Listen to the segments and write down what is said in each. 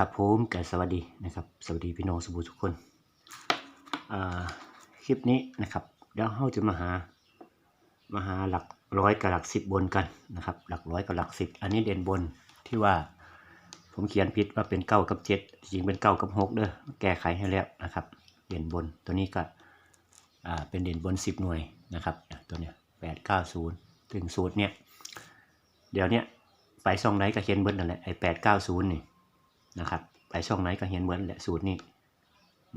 ครับผมกับสวัสดีนะครับ สวัสดีพี่น้องสบูทุกคนคลิปนี้นะครับเดี๋ยวเราจะมาหามาหาหลักร้อยกับหลักสิบบนกันนะครับ หลักร้อยกับหลักสิบอันนี้เด่นบนที่ว่าผมเขียนผิดว่าเป็นเก้ากับเจ็ดจริงเป็นเก้ากับหกเด้อแก้ไขให้แล้วนะครับ เด่นบนตัวนี้ก็เป็นเด่นบนสิบหน่วยนะครับตัวเนี้ยแปดเก้าศูนย์ถึงสูตรเนี่ยเดี๋ยวเนี้ยไปช่องไหนก็เขียนเบิร์นั่นแหละไอแปดเก้าศูนย์นี่ นะครับ ไปช่องไหนก็เห็นเหมือนแหละสูตรนี้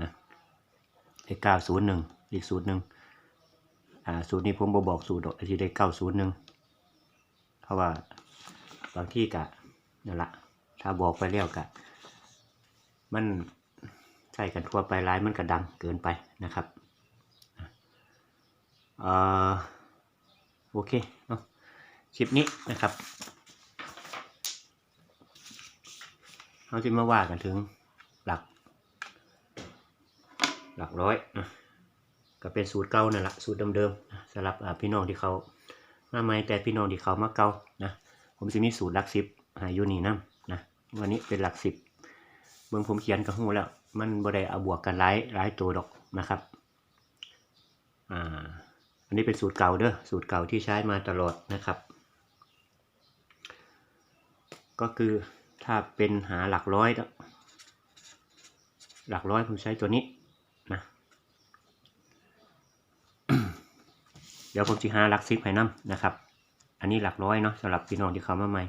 นะเลขเก้าศูนย์หนึ่งอีกสูตรหนึ่งอ่าสูตรนี้ผมบอบอกสูตรดอกที่ได้เก้าศูนย์หนึ่งเพราะว่าบางที่กะนั่นละถ้าบอกไปแล้วกะ มันใช่กันทั่วไปร้ายมันกระดังเกินไปนะครับเอ่อโอเคเนาะคลิปนี้นะครับ เราจะมาว่ากันถึงหลัก หลักร้อยนะก็เป็นสูตรเก่านั่นแหละสูตรเดิมๆสำหรับพี่น้องที่เขามาใหม่แต่พี่น้องที่เขามาเก่านะผมจะมีสูตรหลักสิบหาอยู่นี่นํนะวันนี้เป็นหลักสิบเบิ่งผมเขียนกับหูแล้ว มันบ่ได้เอาบวกกันหลายหลายตัวดอกนะครับอ่าอันนี้เป็นสูตรเก่าเด้อสูตรเก่าที่ใช้มาตลอดนะครับ ก็คือ ถ้าเป็นหาหลักร้อยแล้วหลักร้อยผมใช้ตัวนี้นะเดี๋ยวผมจะหาหลักสิบให้นํนะครับ อันนี้หลักร้อยเนาะสำหรับพี่น้องที่เข้ามาใหม่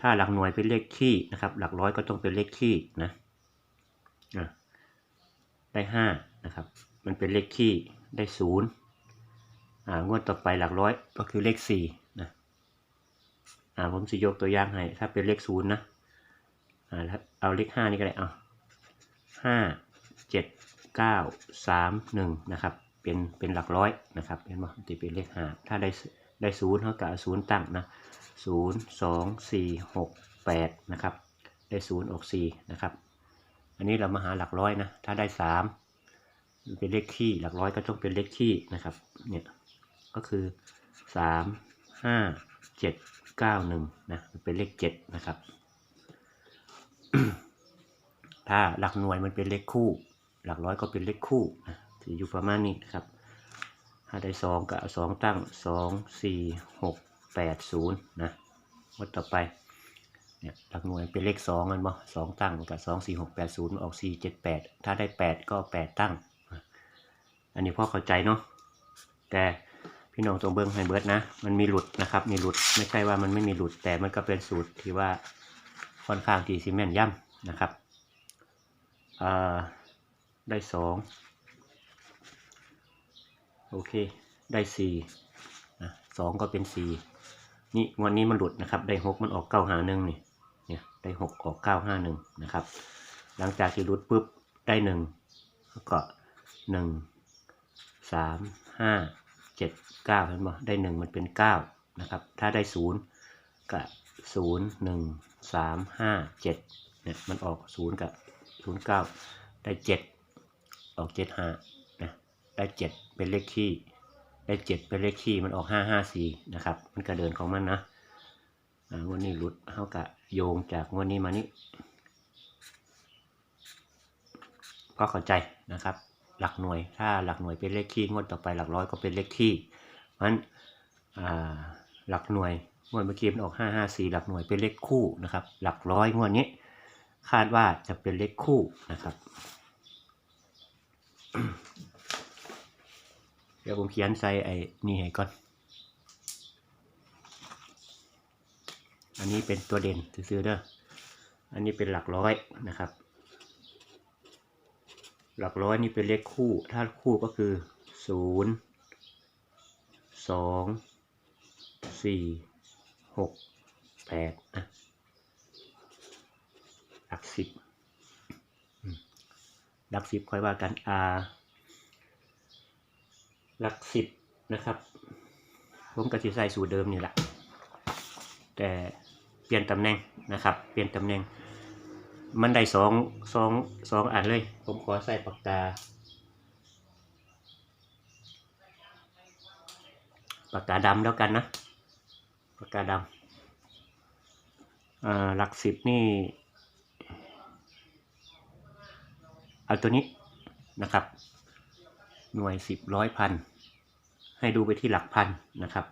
ถ้าหลักหน่วยเป็นเลขคี่นะครับ หลักร้อยก็ต้องเป็นเลขคี่นะอะได้ห้านะครับ มันเป็นเลขคี่ได้ศูนย์อ่างวดต่อไปหลักร้อยก็คือเลขสี่นะอ่าผมจะยกตัวอย่างให้ถ้าเป็นเลขศูนย์นะ เอาเลขห้านี่ก็ได้เอาห้าเจ็ดเก้าสามหนึ่งนะครับ เป็นเป็นหลักร้อยนะครับเห็นไหมที่เป็นเลขห้าถ้าได้ได้ศูนย์เท่ากับศูนย์ตั้งนะศูนย์สองสี่หกแปดนะครับ ได้ศูนย์ออกสี่นะครับ อันนี้เรามาหาหลักร้อยนะ ถ้าได้สามเป็นเลขคี่หลักร้อยก็ต้องเป็นเลขคี่นะครับ เนี่ย ก็คือสามห้าเจ็ดเก้าหนึ่งนะ เป็นเลขเจ็ดนะครับ ถ้าหลักหน่วยมันเป็นเลขคู่ หลักร้อยก็เป็นเลขคู่นะจะอยู่ประมาณนี้ครับ ถ้าได้สองก็เอาสองตั้งสองสี่หกแปดศูนย์นะวัดต่อไปเนี่ยหลักหน่วยเป็นเลขสองกันบ่สองตั้งกับสองสี่หกแปดศูนย์ออกสี่เจ็ดแปดถ้าได้แปดก็แปดตั้ง อันนี้พ่อเข้าใจเนาะแต่พี่น้องตรงเบิ้งให้เบิร์ดนะ มันมีหลุดนะครับ มีหลุด ไม่ใช่ว่ามันไม่มีหลุด แต่มันก็เป็นสูตรที่ว่า ค่อนข้างที่ซีเมนย่ำนะครับได้สองโอเคได้สี่สองก็เป็นสี่นี่วันนี้มันหลุดนะครับ ได้หกมันออกเก้าหาหนึ่งนี่เนี่ยได้หกออกเก้าห้าหนึ่งนะครับ หลังจากที่หลุดปุ๊บได้หนึ่งก็หนึ่งสามห้าเจ็ดเก้าเห็นบ่ได้หนึ่งมันเป็นเก้านะครับ ถ้าได้ศูนย์ก็ศูนย์หนึ่ง สามห้าเจ็ดเนี่ยมันออกศูนย์กับศูนย์เก้าได้เจ็ดออกเจ็ดห้านะได้เจ็ดเป็นเลขคี่ได้เจ็ดเป็นเลขคี่มันออกห้าห้าสี่นะครับ มันก็เดินของมันนะงวันนี้หลุดเท่ากับโยงจากงวันนี้มานี้ก็เข้าใจนะครับ หลักหน่วยถ้าหลักหน่วยเป็นเลขคี่งวดต่อไปหลักร้อยก็เป็นเลขคี่เพราะฉะนั้นหลักหน่วย งวดเมื่อกี้มันออกห้าห้าสี่หลักหน่วยเป็นเลขคู่นะครับ หลักร้อยงวดนี้ คาดว่าจะเป็นเลขคู่นะครับ เดี๋ยวผมเขียนใส่ไอ้นี่ให้ก่อน อันนี้เป็นตัวเด่นซื้อๆเด้อ อันนี้เป็นหลักร้อยนะครับ หลักร้อยนี่เป็นเลขคู่ ถ้าคู่ก็คือศูนย์สองสี่ หกแปดนะหลักสิบหลักสิบค่อยว่ากันอาหลักสิบนะครับ ผมก็จะใส่สูตรเดิมนี่แหละ แต่เปลี่ยนตำแหน่งนะครับ เปลี่ยนตำแหน่ง มันได้สองสองสองอันเลย ผมขอใส่ปากกา ปากกาดำแล้วกันนะ ปากกาดำหลักสิบนี่ เอาตัวนี้นะครับ หน่วยสิบร้อยพัน ให้ดูไปที่หลักพันนะครับ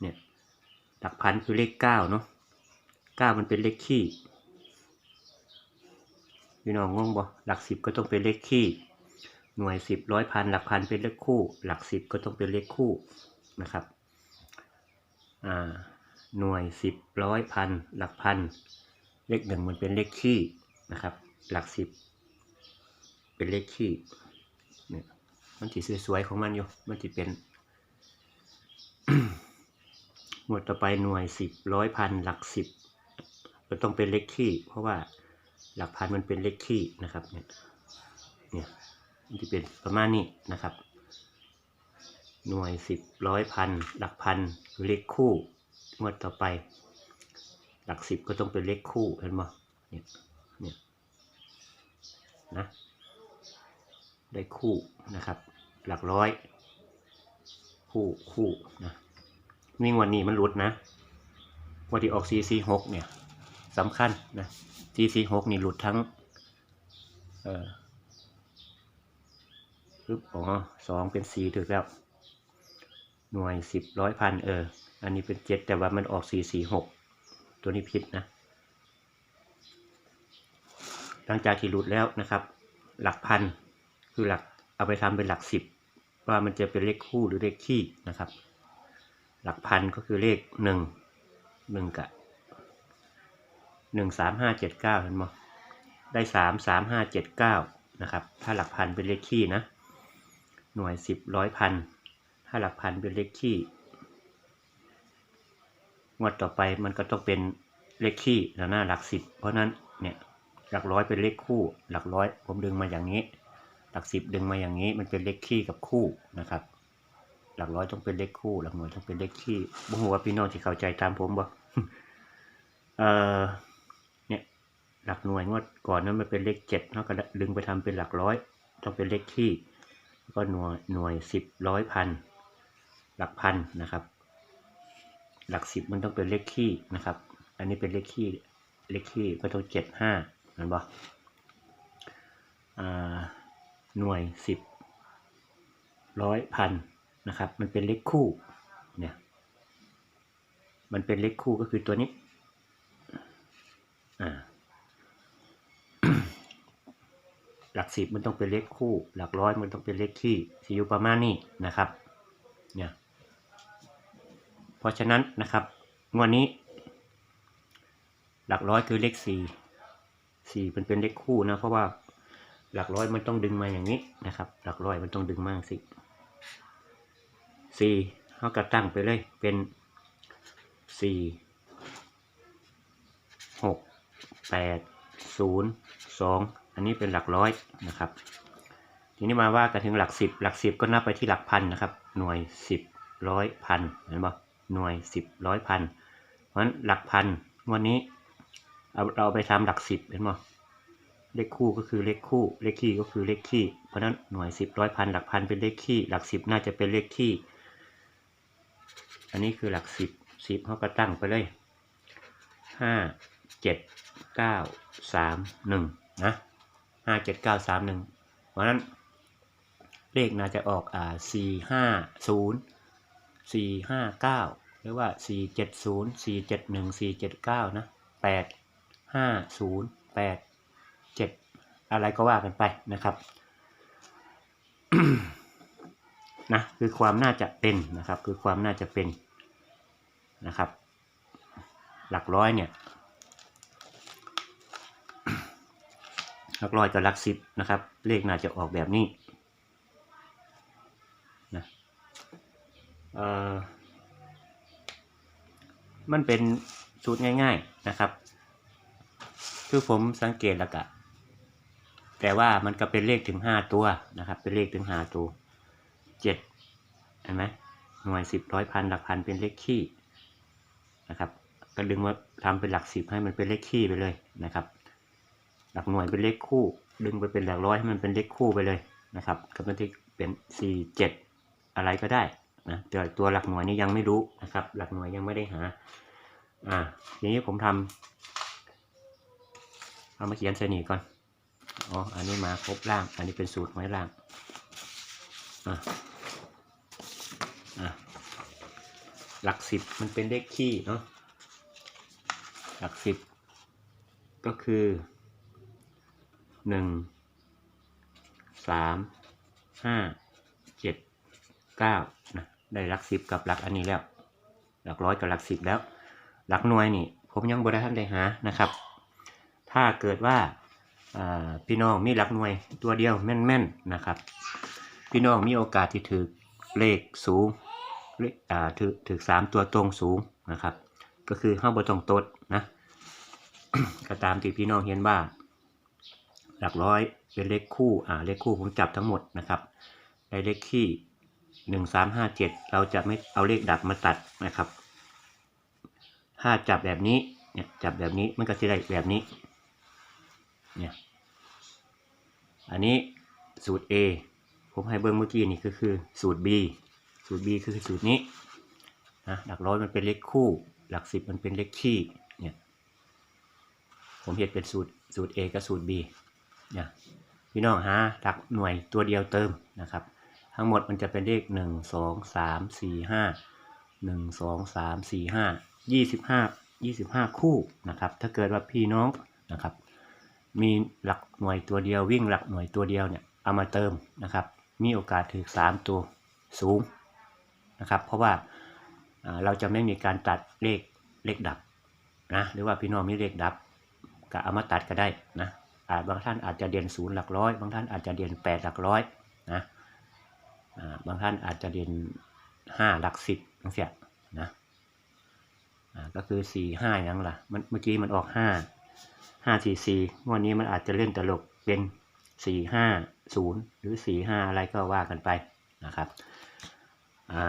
เนี่ย หลักพันคือเลขเก้าเนาะเก้ามันเป็นเลขคี่พี่น้องงงบ่หลักสิบก็ต้องเป็นเลขคี่หน่วยสิบร้อยพันหลักพันเป็นเลขคู่ หลักสิบก็ต้องเป็นเลขคู่นะครับ หน่วยสิบร้อยพันหลักพัน เลขหนึ่งมันเป็นเลขคี่นะครับ หลักสิบเป็นเลขคี่เนี่ยมันสีสวยๆของมันอยู่ มันจะเป็นหมวดต่อไปหน่วยสิบร้อยพันหลักสิบก็ต้องเป็นเลขคี่เพราะว่าหลักพันมันเป็นเลขคี่นะครับเนี่ยเนี่ยมันจะเป็นประมาณนี้นะครับ หน่วยสิบร้อยพันหลักพันเลขคู่งวดต่อไป หลักสิบก็ต้องเป็นเลขคู่เห็นไหมเนี่ยเนี่ยนะได้คู่นะครับ หลักร้อย คู่คู่นะนี่งวันนี้มันหลุดนะวันที่ออก CC หกเนี่ยสำคัญนะ CC หกนี่หลุดทั้งเออปึ๊บอ๋อสองเป็นสี่ถูกแล้ว หน่วยสิบร้อยพันเออ อันนี้เป็นเจ็ดแต่ว่ามันออกสี่สี่หกตัวนี้ผิดนะ หลังจากที่หลุดแล้วนะครับ หลักพันคือหลักเอาไปทำเป็นหลักสิบว่ามันจะเป็นเลขคู่หรือเลขคี่นะครับ หลักพันก็คือเลขหนึ่งหนึ่งกับหนึ่งสามห้าเจ็ดเก้าเห็นไหมได้สามสามห้าเจ็ดเก้านะครับ ถ้าหลักพันเป็นเลขคี่นะ หน่วยสิบร้อยพัน ถ้าหลักพันเป็นเลขคี่งวดต่อไปมันก็ต้องเป็นเลขคี่แล้วหน้าหลักสิบเพราะนั้นเนี่ยหลักร้อยเป็นเลขคู่ หลักร้อยผมดึงมาอย่างนี้ หลักสิบดึงมาอย่างนี้มันเป็นเลขคี่กับคู่นะครับ หลักร้อยต้องเป็นเลขคู่ หลักหน่วยต้องเป็นเลขคี่บ่ฮู้ว่าพี่น้องที่เข้าใจตามผมบ่เออเนี่ยหลักหน่วยงวดก่อนนั้นมันเป็นเลขเจ็ดเนาะก็ดึงไปทำเป็นหลักร้อย ต้องเป็นเลขคี่แล้ก็หน่วยหน่วยสิบร้อยพัน หลักพันนะครับ หลักสิบมันต้องเป็นเลขคี่นะครับ อันนี้เป็นเลขคี่เลขคี่ก็ต้องเจ็ดห้าเห็นปะอ่าหน่วยสิบร้อยพันนะครับ มันเป็นเลขคู่เนี่ยมันเป็นเลขคู่ก็คือตัวนี้อ่าหลักสิบมันต้องเป็นเลขคู่ หลักร้อยมันต้องเป็นเลขคี่สิอยู่ประมาณนี้นะครับ เนี่ย เพราะฉะนั้นนะครับงวดนี้ หลักร้อยคือเลขสี่สี่มันเป็นเลขคู่นะ เพราะว่าหลักร้อยมันต้องดึงมาอย่างนี้นะครับ หลักร้อยมันต้องดึงมากสิสี่เขาก็ตั้งไปเลยเป็นสี่หกแปดศูนย์สองอันนี้เป็นหลักร้อยนะครับ ทีนี้มาว่ากันถึงหลักสิบหลักสิบก็นับไปที่หลักพันนะครับ หน่วยสิบร้อยพันเห็นปะ หน่วยสิบร้อยพัน เพราะฉะนั้นหลักพันวันนี้เอาเราไปทำหลักสิบเห็นปะเลขคู่ก็คือเลขคู่ เลขคี่ก็คือเลขคี่ เพราะฉะนั้นหน่วยสิบร้อยพันหลักพันเป็นเลขคี่ หลักสิบน่าจะเป็นเลขคี่ อันนี้คือหลักสิบสิบเขาก็ตั้งไปเลยห้าเจ็ดเก้าสามหนึ่งนะห้าเจ็ดเก้าสามหนึ่งเพราะฉะนั้นเลขน่าจะออกอ่าสี่ห้าศูนย์ สี่ห้าเก้าหรือว่าสี่เจ็ดศูนย์สี่เจ็ดหนึ่งสี่เจ็ดเก้านะแปดห้าศูนย์แปดเจ็ดอะไรก็ว่ากันไปนะครับนะคือความน่าจะเป็นนะครับ คือความน่าจะเป็นนะครับ หลักร้อยเนี่ยหลักร้อยกับหลักสิบนะครับ เลขน่าจะออกแบบนี้นะ เอ่อมันเป็นสูตรง่าย ๆนะครับ คือผมสังเกตแล้วกะแต่ว่ามันก็เป็นเลขถึงห้าตัวนะครับ เป็นเลขถึงห้าตัวเจ็ดเห็นไหมหน่วยสิบร้อยพันหลักพันเป็นเลขคี่นะครับ ก็ดึงมาทำเป็นหลักสิบให้มันเป็นเลขคี่ไปเลยนะครับ หลักหน่วยเป็นเลขคู่ ดึงไปเป็นหลักร้อยให้มันเป็นเลขคู่ไปเลยนะครับ ก็มันที่เป็นสี่เจ็ดอะไรก็ได้ นะแต่ตัวหลักหน่วยนี่ยังไม่รู้นะครับ หลักหน่วยยังไม่ได้หา อ่าทีนี้ผมทำเอามาเขียนใส่นี่ก่อน อ๋อ อันนี้มาครบล่าง อันนี้เป็นสูตรไว้ล่าง อะ อะ หลักสิบมันเป็นเลขคี่เนาะ หลักสิบก็คือหนึ่งสามห้าเจ็ดเก้านะ ได้หลักสิบกับหลักอันนี้แล้ว หลักร้อยกับหลักสิบแล้ว หลักหน่วยนี่ ผมยังบริทันได้หานะครับ ถ้าเกิดว่าพี่น้องมีหลักหน่วยตัวเดียวแม่นๆนะครับ พี่น้องมีโอกาสที่ถือเลขสูงถือถือสามตัวตรงสูงนะครับ ก็คือห้าบตรงตดนะก็ตามที่พี่น้องเห็นว่า หลักร้อยเป็นเลขคู่อ่าเลขคู่ผมจับทั้งหมดนะครับได้เลขขี้ หนึ่งสามห้าเจ็ดเราจะไม่เอาเลขดับมาตัดนะครับ ถ้าจับแบบนี้เนี่ยจับแบบนี้มันก็จะได้แบบนี้เนี่ยอันนี้สูตร A ผมให้เบิ้งเมื่อกี้นี่ก็คือสูตร B สูตร B คือสูตรนี้นะหลักร้อยมันเป็นเลขคู่ หลักสิบมันเป็นเลขขี้เนี่ยผมเห็นเป็นสูตรสูตร A กับสูตร B เนี่ยพี่น้องหาหลักหน่วยตัวเดียวเติมนะครับ ทั้งหมดมันจะเป็นเลขหนึ่งสองสามสี่ห้าหนึ่งสองสามสี่ห้ายี่สิบห้ายี่สิบห้าคู่นะครับ ถ้าเกิดว่าพี่น้องนะครับ มีหลักหน่วยตัวเดียววิ่งหลักหน่วยตัวเดียวเนี่ยเอามาเติมนะครับ มีโอกาสถือสามตัวสูงนะครับ เพราะว่าเราจะไม่มีการตัดเลขเลขดับนะหรือว่าพี่น้องมีเลขดับก็เอามาตัดก็ได้นะอาจบางท่านอาจจะเด่นศูนย์หลักร้อย บางท่านอาจจะเด่นแปดหลักร้อยนะ บางท่านอาจจะเด่นห้าหลักสิบนั่นเสียนะก็คือสี่ห้ายังล่ะมันเมื่อกี้มันออกห้าห้าสี่สี่วดนี้มันอาจจะเล่นตลกเป็นสี่ห้าศูนย์หรือสี่ห้าอะไรก็ว่ากันไปนะครับอ่า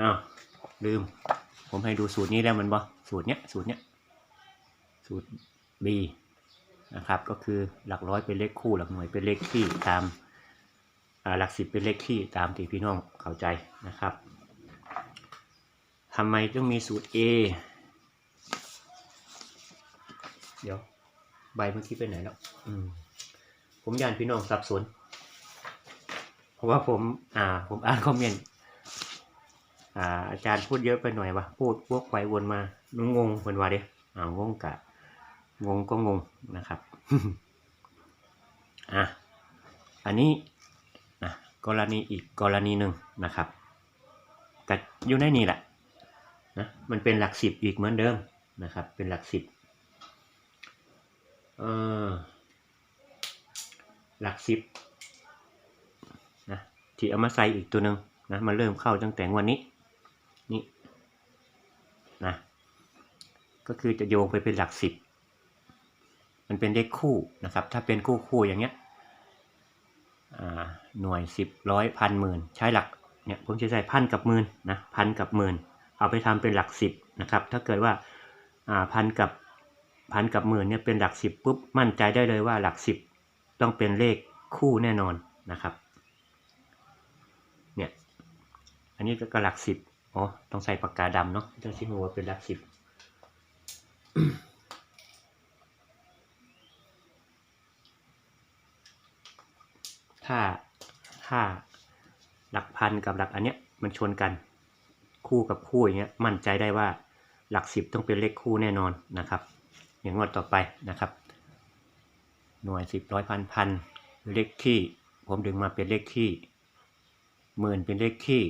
อ้าวลืม ผมให้ดูสูตรนี้แล้วมันบ่สูตรเนี้ยสูตรเนี้ยสูตร B นะครับก็คือหลักร้อยเป็นเลขคู่หลักหน่วยเป็นเลขคี่ตาม หลักสิบเป็นเลขคี่ตามที่พี่น้องเข้าใจนะครับทำไมต้องมีสูตร A เดี๋ยว ใบเมื่อกี้ไปไหนแล้วอืมผมยานพี่น้องสับสน เพราะว่าผม อ่า ผมอ่านคอมเมนต์อ่าอาจารย์พูดเยอะไปหน่อยวะพูดวกไปวนมางงเพิ่นว่าเด้อ่างงกะ งงก็งงนะครับ อะ อันนี้ กรณีอีกกรณีหนึ่งนะครับก็อยู่ในนี่แหละนะมันเป็นหลักสิบอีกเหมือนเดิมนะครับ เป็นหลักสิบเออหลักสิบนะที่เอามาใส่อีกตัวหนึ่งนะมันเริ่มเข้าตั้งแต่งวันนี้นี่นะก็คือจะโยงไปเป็นหลักสิบมันเป็นเลขคู่นะครับ ถ้าเป็นคู่คู่อย่างเงี้ยอ่า หน่วยสิบร้อยพันหมื่นใช้หลักเนี่ยผมจะใช้พันกับหมื่นนะพันกับหมื่นเอาไปทำเป็นหลักสิบนะครับถ้าเกิดว่าอ่าพันกับพันกับหมื่นเนี่ยเป็นหลักสิบปุ๊บมั่นใจได้เลยว่าหลักสิบต้องเป็นเลขคู่แน่นอนนะครับเนี่ยอันนี้ก็หลักสิบอ๋อต้องใส่ปากกาดำเนาะจะชิมว่าเป็นหลักสิบถ้า ถ้าหลักพันกับหลักอันเนี้ยมันชนกันคู่กับคู่อย่างเงี้ยมั่นใจได้ว่าหลักสิบต้องเป็นเลขคู่แน่นอนนะครับ อย่างงวดต่อไปนะครับ หน่วยสิบร้อยพันพันเลขที่ผมดึงมาเป็นเลขที่หมื่นเป็นเลขที่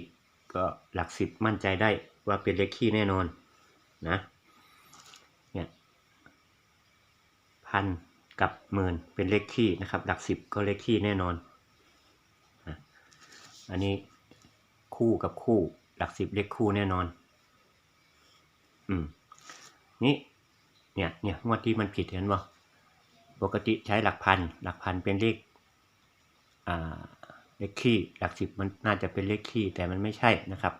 ก็หลักสิบมั่นใจได้ว่าเป็นเลขที่แน่นอนนะเนี่ยพันกับหมื่นเป็นเลขที่นะครับ หลักสิบก็เลขที่แน่นอน อันนี้คู่กับคู่หลักสิบเลขคู่แน่นอน อืม นี่ เนี่ย เนี่ยงวดที่มันผิดเห็นบ่ปกติใช้หลักพัน หลักพันเป็นเลข อ่า เลขคี่หลักสิบมันน่าจะเป็นเลขคี่แต่มันไม่ใช่นะครับ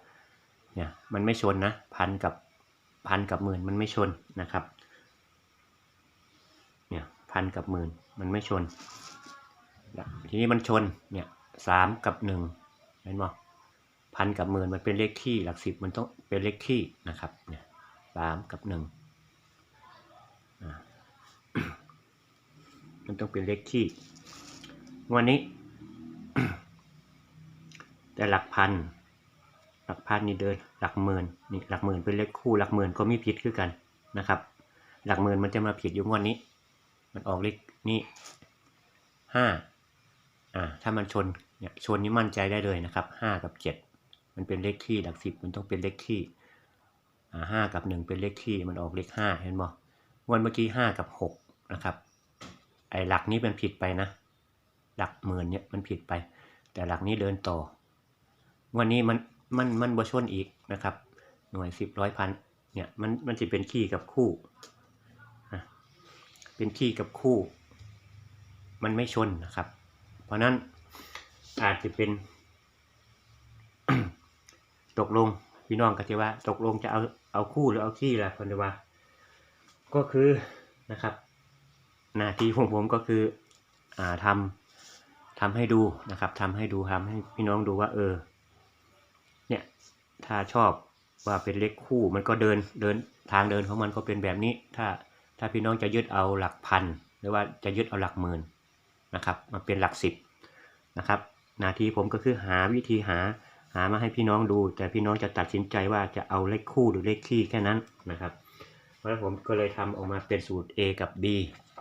เนี่ย มันไม่ชนนะพันกับพันกับหมื่นมันไม่ชนนะครับ เนี่ยพันกับหมื่นมันไม่ชน ทีนี้มันชน เนี่ยสามกับหนึ่ง เห็นบ่พันกับหมื่นมันเป็นเลขคี่หลักสิบมันต้องเป็นเลขคี่นะครับเนี่ยสามกับหนึ่งมันต้องเป็นเลขคี่วันนี้ แต่หลักพันหลักพันนี่เดินหลักหมื่นนี่หลักหมื่นเป็นเลขคู่หลักหมื่นก็มีผิดคือกันนะครับ หลักหมื่นมันจะมาผิดอยู่งวดนี้ มันออกเลขนี่ห้าอ่าถ้ามันชน เนี่ยชนนี่มั่นใจได้เลยนะครับห้ากับเจ็ดมันเป็นเลขคี่หลักสิบมันต้องเป็นเลขคี่ห้ากับหนึ่งเป็นเลขคี่มันออกเลขห้าเห็นบ่งวดเมื่อกี้ห้ากับหกนะครับไอ้หลักนี้มันผิดไปนะ หลักหมื่นเนี่ยมันผิดไป แต่หลักนี้เดินต่อ วันนี้มันมันมันบ่ชนอีกนะครับ หน่วยสิบร้อยพันเนี่ยมันมันจะเป็นขี้กับคู่นะเป็นขี้กับคู่ มันไม่ชนนะครับ เพราะนั้น อาจจะเป็น ตกลงพี่น้องกันที่ว่า ตกลงจะเอาเอาคู่หรือเอาขี้ล่ะคนเดียวว่า ก็คือนะครับหน้าที่ของผมก็คืออ่าทำทำให้ดูนะครับทำให้ดูทำให้พี่น้องดูว่า เออ เนี่ยถ้าชอบว่าเป็นเลขคู่มันก็เดินเดินทางเดินของมันก็เป็นแบบนี้ ถ้าถ้าพี่น้องจะยึดเอาหลักพันหรือว่าจะยึดเอาหลักหมื่นนะครับมาเป็นหลักสิบนะครับ หน้าที่ผมก็คือหาวิธีหาหามาให้พี่น้องดู แต่พี่น้องจะตัดสินใจว่าจะเอาเลขคู่หรือเลขคี่แค่นั้นนะครับ เพราะฉะนั้นผมก็เลยทำออกมาเป็นสูตร A กับ B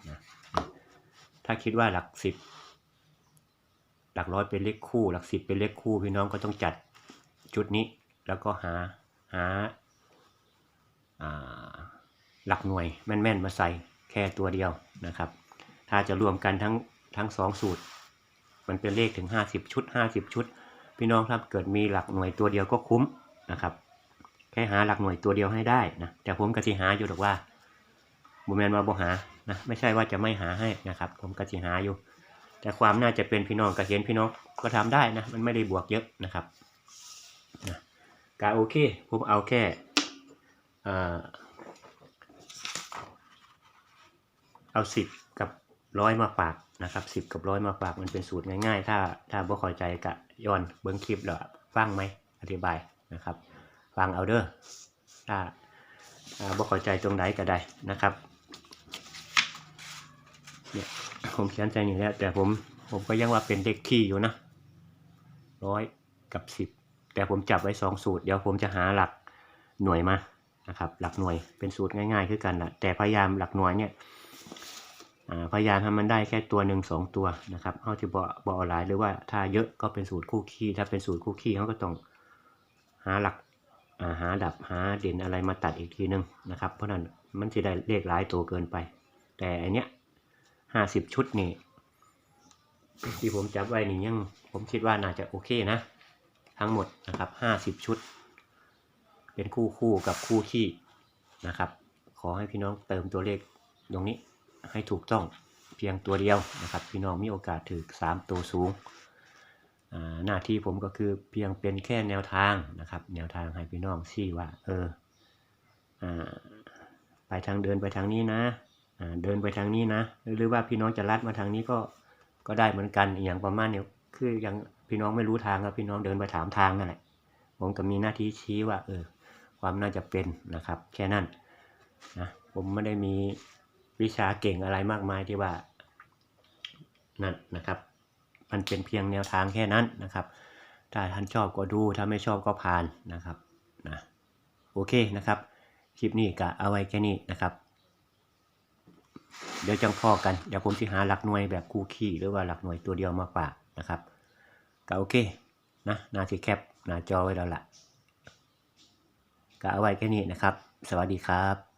นะถ้าคิดว่าหลักสิบหลักร้อยเป็นเลขคู่ หลักสิบเป็นเลขคู่ พี่น้องก็ต้องจัดจุดนี้ แล้วก็หาหาาหลักหน่วยแม่นๆ มาใส่แค่ตัวเดียวนะครับ ถ้าจะรวมกันทั้งทั้งสองสูตร มันเป็นเลขถึง 50 ชุด 50 ชุด พี่น้องครับเกิดมีหลักหน่วยตัวเดียวก็คุ้มนะครับแค่หาหลักหน่วยตัวเดียวให้ได้นะแต่ผมก็สิหาอยู่หรอกว่าบุแมนมาบ่หานะไม่ใช่ว่าจะไม่หาให้นะครับ ผมก็สิหาอยู่ แต่ความน่าจะเป็นพี่น้องก็เห็นพี่น้องก็ทำได้นะมันไม่ได้บวกเยอะนะครับนะก็โอเคผมเอาแค่อ่าเอาสิบกับร้อยมาฝาก นะครับสิบกับร้อยมาฝากมันเป็นสูตรง่ายๆ ถ้าถ้าบ่เข้าใจกะย้อนเบิ้งคลิปแล้วฟังไหมอธิบายนะครับ ฟังเอาเด้อถ้าบ่เข้าใจตรงไหนก็ได้นะครับเนี่ยผมเขียนใจนี่แล้วแต่ผมผมก็ยังว่าเป็นเลขคี่อยู่นะร้อยกับสิบแต่ผมจับไว้สองสูตร เดี๋ยวผมจะหาหลักหน่วยมานะครับ หลักหน่วยเป็นสูตรง่ายๆคือกันแหละแต่พยายามหลักหน่วยเนี่ย พยายามทำมันได้แค่ตัวหนึ่งสองตัวนะครับเขาจะบอกบอกหลายหรือว่าถ้าเยอะก็เป็นสูตรคู่คี่ถ้าเป็นสูตรคู่คี่เขาก็ต้องหาหลักาหาดับหาเด่นอะไรมาตัดอีกทีนึงนะครับเพราะนั้นมันจะได้เลขหลายตัวเกินไป แต่อันเนี้ยห้าสิบชุดนี่ที่ผมจับไว้นี่ยังผมคิดว่าน่าจะโอเคนะ ทั้งหมดนะครับห้าสิบชุด เป็นคู่คู่กับคู่ขี้นะครับ ขอให้พี่น้องเติมตัวเลขตรงนี้ ให้ถูกต้องเพียงตัวเดียวนะครับ พี่น้องมีโอกาสถือสามตัวสูง หน้าที่ผมก็คือเพียงเป็นแค่แนวทางนะครับ แนวทางให้พี่น้องชี้ว่าเอออไปทางเดินไปทางนี้นะเดินไปทางนี้นะ หรือว่าพี่น้องจะลัดมาทางนี้ก็ก็ได้เหมือนกันอย่างประมาณเนี้ยคืออยังพี่น้องไม่รู้ทางครับพี่น้องเดินไปถามทางนั่นแหละผมก็มีหน้าที่ชี้ว่าเออความน่าจะเป็นนะครับ แค่นั้นนะผมไม่ได้มี วิชาเก่งอะไรมากมายที่ว่านั่นนะครับ มันเป็นเพียงแนวทางแค่นั้นนะครับ ถ้าท่านชอบก็ดู ถ้าไม่ชอบก็ผ่านนะครับนะโอเคนะครับ คลิปนี้ก็เอาไว้แค่นี้นะครับเดี๋ยวจังพ่อกัน เดี๋ยวผมจะหาหลักหน่วยแบบคู่ขี้หรือว่าหลักหน่วยตัวเดียวมาฝากนะครับก็โอเคนะนาทีแคปหน้าจอไว้แล้วล่ะก็เอาไว้แค่นี้นะครับ สวัสดีครับ